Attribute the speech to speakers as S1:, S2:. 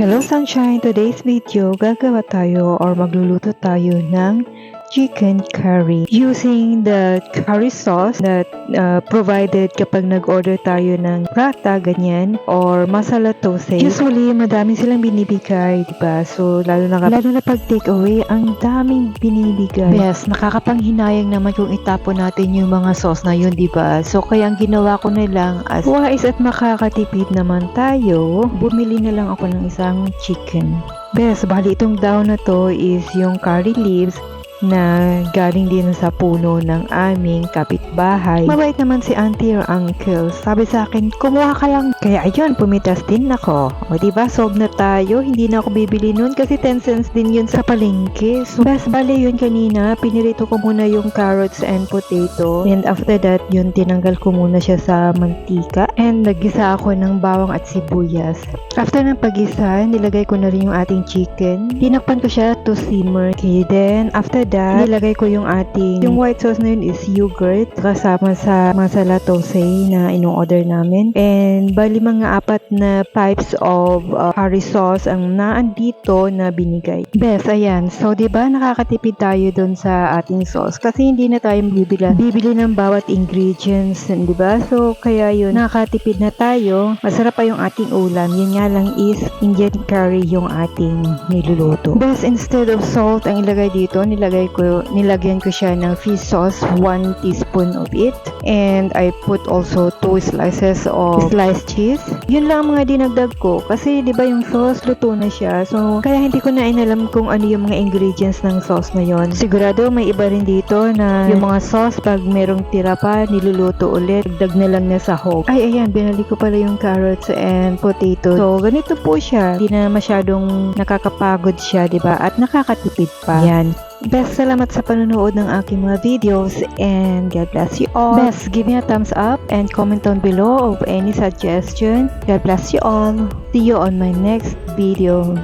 S1: Hello Sunshine! Today's video, gagawa tayo or magluluto tayo ng chicken curry using the curry sauce that uh, provided kapag nag-order tayo ng prata, ganyan, or masala toast. Usually, madami silang binibigay, diba? So, lalo na, lalo na pag take away, ang daming binibigay. Yes, nakakapanghinayang naman kung itapon natin yung mga sauce na yun, diba? So, kaya ang ginawa ko na lang as wise at makakatipid naman tayo, bumili na lang ako ng isang chicken. Bes, bali itong daw na to is yung curry leaves na galing din sa puno ng aming kapitbahay. Mabait naman si auntie or uncle. Sabi sa akin, kumuha ka lang. Kaya ayun, pumitas din ako. O diba, solve na tayo. Hindi na ako bibili nun kasi 10 cents din yun sa palengke. So, best bali yun kanina. Pinirito ko muna yung carrots and potato. And after that, yun, tinanggal ko muna siya sa mantika. And nagisa ako ng bawang at sibuyas. After ng pagisa, nilagay ko na rin yung ating chicken. Tinakpan ko siya to simmer. Okay, then after that, nilagay ko yung ating, yung white sauce na yun is yogurt kasama sa masala tose na ino-order namin. And bali mga apat na pipes of uh, curry sauce ang naandito na binigay. Bes, ayan. So, di ba nakakatipid tayo doon sa ating sauce kasi hindi na tayo bibili, bibili ng bawat ingredients, di ba? So, kaya yun, nakakatipid na tayo. Masarap pa yung ating ulam. Yun nga lang is Indian curry yung ating niluluto. Bes, instead of salt ang ilagay dito, nilagay ko, nilagyan ko siya ng fish sauce, 1 teaspoon of it. And I put also 2 slices of sliced cheese. Yun lang ang mga dinagdag ko. Kasi di ba yung sauce, luto na siya. So, kaya hindi ko na inalam kung ano yung mga ingredients ng sauce na yon. Sigurado may iba rin dito na yung mga sauce, pag merong tira pa, niluluto ulit. Dagdag na lang na sa hope. Ay, ayan, binali ko pala yung carrots and potato. So, ganito po siya. Hindi na masyadong nakakapagod siya, di ba? At nakakatipid pa. Yan. Best salamat sa panonood ng aking mga videos and God bless you all. Best give me a thumbs up and comment down below of any suggestion. God bless you all. See you on my next video.